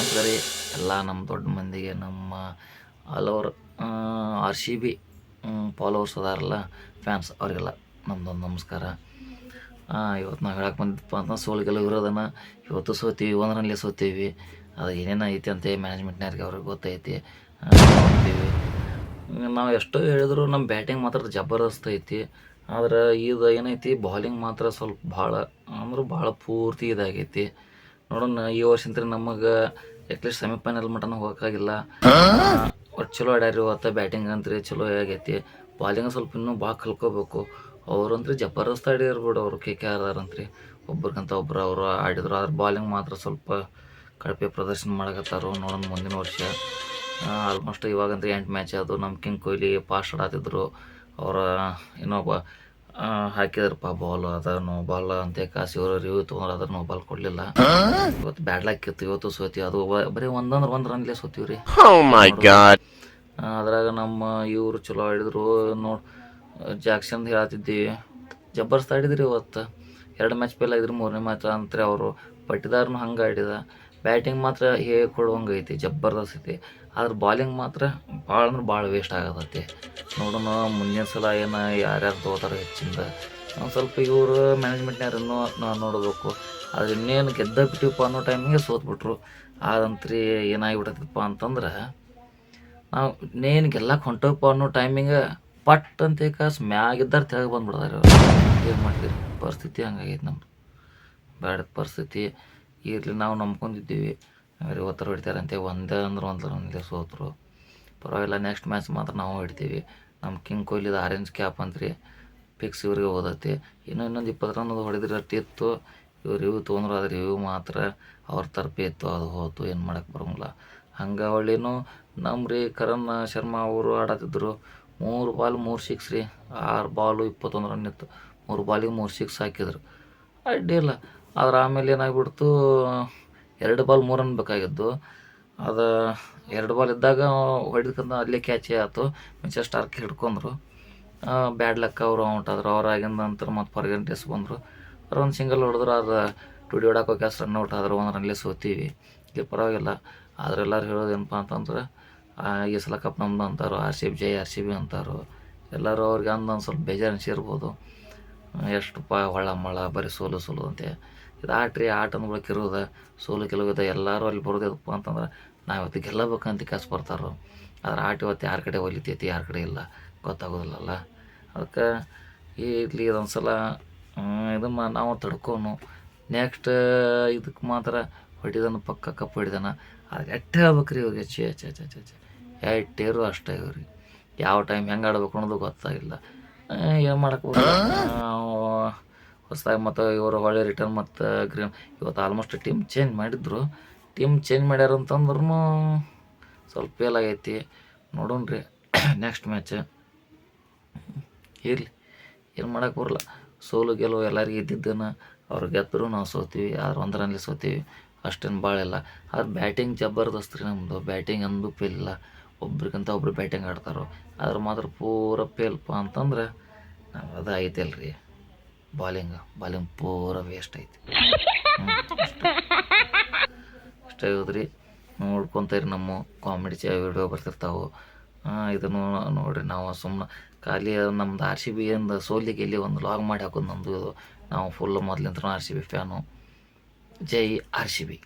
ನಮಸ್ಕಾರ ರೀ ಎಲ್ಲ ನಮ್ಮ ದೊಡ್ಡ ಮಂದಿಗೆ ನಮ್ಮ all over R C B followers ಅದಾರಲ್ಲ ಫ್ಯಾನ್ಸ್, ಅವರಿಗೆಲ್ಲ ನಮ್ದೊಂದು ನಮಸ್ಕಾರ. ಇವತ್ತು ನಾವು ಹೇಳಕ್ಕೆ ಬಂದಿದ್ದಪ್ಪ ಅಂತ ಸೋಲು ಗೆಲುವು ಇರೋದನ್ನು ಇವತ್ತು ಸೋತೀವಿ ಒಂದರಲ್ಲಿ ಸೋತೀವಿ ಅದು ಏನೇನು ಐತಿ ಅಂತ ಮ್ಯಾನೇಜ್ಮೆಂಟ್ನವ್ರಿಗೆ ಅವ್ರಿಗೆ ಗೊತ್ತೈತಿ. ನಾವು ಎಷ್ಟೋ ಹೇಳಿದ್ರು ನಮ್ಮ ಬ್ಯಾಟಿಂಗ್ ಮಾತ್ರ ಜಬರ್ದಸ್ತ್ ಐತಿ. ಆದ್ರೆ ಇದು ಏನೈತಿ ಬಾಲಿಂಗ್ ಮಾತ್ರ ಸ್ವಲ್ಪ ಭಾಳ, ಅಂದ್ರೆ ಭಾಳ ಪೂರ್ತಿ ಇದಾಗೈತಿ. ನೋಡೋಣ, ಈ ವರ್ಷಂತ್ರ ನಮಗೆ ಅಟ್ಲೀಸ್ಟ್ ಸೆಮಿಫೈನಲ್ ಮಟನ ಹೋಗೋಕ್ಕಾಗಿಲ್ಲ. ಒಟ್ಟು ಚಲೋ ಆಡ್ಯಾರಿ ಇವತ್ತು ಬ್ಯಾಟಿಂಗ್ ಅಂತ್ರಿ ಚಲೋ ಆಗೈತಿ. ಬಾಲಿಂಗ್ ಸ್ವಲ್ಪ ಇನ್ನೂ ಭಾಳ ಕಲ್ಕೋಬೇಕು. ಅವ್ರಂತ್ರಿ ಜಬರ್ದಸ್ತ್ ಆಡಿದ್ರು ಬಿಡು ಅವರು ಕೆ ಕೆ ಆರ್ದಾರಂತ್ರಿ ಒಬ್ರಿಗಂತ ಒಬ್ರು ಅವರು ಆಡಿದ್ರು, ಆದ್ರೆ ಬಾಲಿಂಗ್ ಮಾತ್ರ ಸ್ವಲ್ಪ ಕಳಪೆ ಪ್ರದರ್ಶನ ಮಾಡಕತ್ತಾರು ನೋಡೋಣ ಮುಂದಿನ ವರ್ಷ. ಆಲ್ಮೋಸ್ಟ್ ಇವಾಗಂದ್ರೆ ಎಂಟು ಮ್ಯಾಚ್ ಅದು ನಮ್ಮ ಕಿಂಗ್ ಕೊಹ್ಲಿ ಪಾಸ್ಟ್ ಆಡಾತಿದ್ರು ಅವರ, ಇನ್ನೊಬ್ಬ ಹಾಕಿದ್ರಪ್ಪ ಬಾಲ್ ಅದ ನೋ ಬಾಲ್ ಅಂತ ಕಾಸಿ ರಿವ್ಯೂ ತೊಗೊಂಡ್ರೆ ಅದ್ರ ನೋ ಬಾಲ್ ಕೊಡ್ಲಿಲ್ಲ. ಇವತ್ತು ಬ್ಯಾಡ್ ಲಾಕಿತ್ತು ಇವತ್ತು ಸೋತಿ ಅದು ಬರೀ ಒಂದಂದ್ರೆ ರನ್ ರನ್ಲೇ ಸೋತೀವಿ ರೀ. Oh ಅದ್ರಾಗ ನಮ್ಮ ಇವರು ಚಲೋ ಆಡಿದ್ರು ನೋಡ್ ಜಾಕ್ಸನ್ ಹೇಳತ್ತಿದ್ದೀವಿ ಜಬರ್ದಸ್ತ್ ಆಡಿದ್ರಿ ಇವತ್ತು. ಎರಡು ಮ್ಯಾಚ್ ಪೇಲ್ ಆಗಿದ್ರು ಮೂರನೇ ಮ್ಯಾಚ್ ಅಂತಾರೆ ಅವರು. ಪಟ್ಟಿದಾರನು ಹಂಗೆ ಆಡಿದ. ಬ್ಯಾಟಿಂಗ್ ಮಾತ್ರ ಹೇಗೆ ಕೊಡುವಂಗೆ ಐತಿ ಜಬರ್ದಸ್ತ್ ಐತಿ. ಆದ್ರೆ ಬಾಲಿಂಗ್ ಮಾತ್ರ ಭಾಳ ಅಂದ್ರೆ ಭಾಳ ವೇಸ್ಟ್ ಆಗತ್ತೆ. ನೋಡೋಣ, ಮುಂದಿನ ಸಲ ಏನು ಯಾರ್ಯಾರು ತಗೋತಾರೆ ಹೆಚ್ಚಿಂದ. ಒಂದು ಸ್ವಲ್ಪ ಇವರು ಮ್ಯಾನೇಜ್ಮೆಂಟ್ನವ್ರನ್ನು ನಾವು ನೋಡಬೇಕು. ಆದ್ರೆ ಇನ್ನೇನು ಗೆದ್ದ ಬಿಟ್ಟಿವಪ್ಪ ಅನ್ನೋ ಟೈಮಿಗೆ ಸೋತ್ಬಿಟ್ರು. ಆದಂತ್ರಿ ಏನಾಗಿಬಿಟ್ಟೈತಪ್ಪ ಅಂತಂದ್ರೆ, ನಾವು ಇನ್ನೇನು ಗೆಲ್ಲಕ್ಕೆ ಹೊಂಟೋಪ್ಪ ಅನ್ನೋ ಟೈಮಿಗೆ ಪಟ್ ಅಂತ ಕಾಸು ಮ್ಯಾಗಿದ್ದಾರೆ ತೆಳಗೆ ಬಂದ್ಬಿಡ್ತಾರೆ ಏನು ಮಾಡ್ತೀರಿ? ಪರಿಸ್ಥಿತಿ ಹಂಗಾಗೈತೆ ನಮ್ದು. ಬೇಡ ಪರಿಸ್ಥಿತಿ. ಇರಲಿ, ನಾವು ನಂಬ್ಕೊಂಡಿದ್ದೀವಿ. ಅವ್ರು ಒತ್ತರ ಹೊಡಿತಾರಂತೆ. ಒಂದೇ ಅಂದ್ರೆ ಒಂದು ಒಂದೇ ಸೋತರು. ಪರವಾಗಿಲ್ಲ ನೆಕ್ಸ್ಟ್ ಮ್ಯಾಚ್ ಮಾತ್ರ ನಾವು ಹೊಡಿತೀವಿ. ನಮ್ಮ ಕಿಂಗ್ ಕೊಹ್ಲಿದು ಆರೆಂಜ್ ಕ್ಯಾಪ್ ಅಂತ್ರಿ. ಫಿಕ್ಸ್ ಇವ್ರಿಗೆ ಓದತ್ತೆ ಇನ್ನೂ ಇನ್ನೊಂದು ಇಪ್ಪತ್ತು ರನ್ ಹೊಡೆದ್ರೆ ಇತ್ತು. ಇವ್ರು ಇವು ತೊಗೊಂಡ್ರು, ಆದ್ರೆ ಇವು ಮಾತ್ರ ಅವ್ರ ತರಪೇ ಇತ್ತು. ಅದು ಹೋತು, ಏನು ಮಾಡಕ್ಕೆ ಬರೋಂಗಿಲ್ಲ. ಹಂಗೆ ಹೊಳ್ಳಿನೂ ನಮ್ಮ ರೀ ಕರಣ್ ಶರ್ಮಾ ಅವರು ಆಡತ್ತಿದ್ರು. ಮೂರು ಬಾಲ್ ಮೂರು ಸಿಕ್ಸ್ ರೀ. ಆರು ಬಾಲು ಇಪ್ಪತ್ತೊಂದು ರನ್ ಇತ್ತು. ಮೂರು ಬಾಲಿಗೆ ಮೂರು ಸಿಕ್ಸ್ ಹಾಕಿದ್ರು. ಅಡ್ಡಿಲ್ಲ ಆದ್ರೆ ಆಮೇಲೆ ಏನಾಗ್ಬಿಡ್ತು ಎರಡು ಬಾಲ್ ಮೂರು ರನ್ ಬೇಕಾಗಿದ್ದು. ಅದು ಎರಡು ಬಾಲ್ ಇದ್ದಾಗ ಹೊಡೆದಕ್ಕಂತ ಅಲ್ಲೇ ಕ್ಯಾಚೇ ಆಯ್ತು ಮಿಚರ್ ಸ್ಟಾರ್ಕ್ ಹಿಡ್ಕೊಂಡ್ರು. ಬ್ಯಾಡ್ ಲಕ್ ಅವರು ಔಟ್ ಆದ್ರು. ಅವ್ರು ಆಗಿಂದ ನಂತರ ಮತ್ತು ಫಾರ್ಗನ್ ಟೆಸ್ಟ್ ಬಂದರು. ಅವ್ರು ಒಂದು ಸಿಂಗಲ್ ಹೊಡೆದ್ರು. ಅದು ಟುಡಿ ಹೊಡಕ್ಕೆ ಹೋಗಿ ರನ್ ಔಟ್ ಆದ್ರು. ಒಂದು ರನ್ಲೇ ಸೋತೀವಿ ಇಲ್ಲಿ ಪರವಾಗಿಲ್ಲ. ಆದ್ರೆ ಎಲ್ಲರೂ ಹೇಳೋದೇನಪ್ಪ ಅಂತಂದ್ರೆ ಆ, ಈ ಸಲ ಕಪ್ ನಮ್ದು ಅಂತಾರೋ. ಆರ್ ಸಿ ಬಿ ಜೈ ಆರ್ ಸಿ ಬಿ ಅಂತಾರೋ. ಎಲ್ಲರೂ ಅವ್ರಿಗೆ ಅಂದೊಂದು ಸ್ವಲ್ಪ ಬೇಜಾರು ಎಷ್ಟು ಪಾ ಹೊಳ್ಳ ಮಳ ಬರೀ ಸೋಲು ಸೋಲು ಅಂತೆ. ಇದು ಆಟ ರೀ ಆಟ ಅಂದ್ಬಿಡಕ್ಕೆ ಇರೋದು ಸೋಲು ಗೆಲುವಿದೆ ಎಲ್ಲರೂ ಅಲ್ಲಿ ಬರೋದಪ್ಪ ಅಂತಂದ್ರೆ ನಾವು ಇವತ್ತು ಗೆಲ್ಲಬೇಕಂತ ಕಾಸು ಬರ್ತಾರೆ? ಆದ್ರೆ ಆಟ ಇವತ್ತು ಯಾರ ಕಡೆ ಒಲಿತೈತಿ ಯಾರ ಕಡೆ ಇಲ್ಲ ಗೊತ್ತಾಗೋದಿಲ್ಲಲ್ಲ? ಅದಕ್ಕೆ ಇರಲಿ ಇದೊಂದು ಸಲ ಇದು ಮಾ ನಾವು ತಡ್ಕೊನು. ನೆಕ್ಸ್ಟ್ ಇದಕ್ಕೆ ಮಾತ್ರ ಹೊಡಿದನ ಪಕ್ಕ ಕಪ್ ಹೊಡಿದನ. ಅದು ಎಟ್ಟು ಹೇಳ್ಬೇಕು ರೀ ಇವ್ರಿಗೆ? ಚೇ ಛೇ ಛೇ ಚೇ ಚೇ ಎಟ್ಟೇರು ಅಷ್ಟೇ ಇವ್ರಿ ಯಾವ ಟೈಮ್ ಹೆಂಗೆ ಆಡ್ಬೇಕು ಅನ್ನೋದು ಗೊತ್ತಾಗಿಲ್ಲ. ಏನು ಮಾಡಕ್ಕೆ ಹೊಸದಾಗಿ ಮತ್ತು ಇವರು ಹೊಳ್ಳಿ ರಿಟರ್ನ್ ಮತ್ತು ಗ್ರೀನ್ ಇವತ್ತು ಆಲ್ಮೋಸ್ಟ್ ಟೀಮ್ ಚೇಂಜ್ ಮಾಡಿದ್ರು. ಟೀಮ್ ಚೇಂಜ್ ಮಾಡ್ಯಾರ ಅಂತಂದ್ರೂ ಸ್ವಲ್ಪ ಫೇಲ್ ಆಗೈತಿ. ನೋಡೋಣ ರೀ ನೆಕ್ಸ್ಟ್ ಮ್ಯಾಚ್ ಇರಲಿ, ಏನು ಮಾಡೋಕೆ ಬರಲ್ಲ. ಸೋಲು ಗೆಲುವು ಎಲ್ಲರಿಗೂ ಇದ್ದಿದ್ದನ್ನು ಅವ್ರು ಗೆದ್ದರು ನಾವು ಸೋತೀವಿ ಆದ್ರೆ ಒಂದರಲ್ಲಿ ಸೋತೀವಿ ಅಷ್ಟೇನು ಭಾಳ ಇಲ್ಲ. ಆದ್ರೆ ಬ್ಯಾಟಿಂಗ್ ಜಬರ್ದಸ್ತ್ ರೀ ನಮ್ಮದು ಬ್ಯಾಟಿಂಗ್ ಅಂದು ಫೇಲ್ ಇಲ್ಲ. ಒಬ್ರಿಗಿಂತ ಒಬ್ರು ಬ್ಯಾಟಿಂಗ್ ಆಡ್ತಾರೋ, ಆದ್ರೆ ಮಾತ್ರ ಪೂರ ಫೇಲ್ಪ ಅಂತಂದ್ರೆ ನಾವು ಅದು ಅಲ್ರಿ ರೀ ಬಾಲಿಂಗ್ ಬಾಲಿಂಗ್ ಪೂರ ವೇಸ್ಟ್ ಐತಿ. ಅಷ್ಟೇ. ಹೌದ್ರಿ ನೋಡ್ಕೊತೀರಿ ನಮ್ಮ ಕಾಮಿಡಿ ಚ ವಿಡಿಯೋ ಬರ್ತಿರ್ತಾವೆ. ಇದನ್ನು ನೋಡಿರಿ ನಾವು ಸುಮ್ಮನೆ ಖಾಲಿ ನಮ್ದು ಆರ್ ಸಿ ಬಿ ಇಂದ ಸೋಲಿ ಇಲ್ಲಿ ಒಂದು ಲಾಗ್ ಮಾಡಿ ಹಾಕೋದು ನಮ್ಮದು ನಾವು ಫುಲ್ ಮೊದಲಿಂದ ಆರ್ ಸಿ ಬಿ ಫ್ಯಾನು ಜೈ ಆರ್ ಸಿ ಬಿ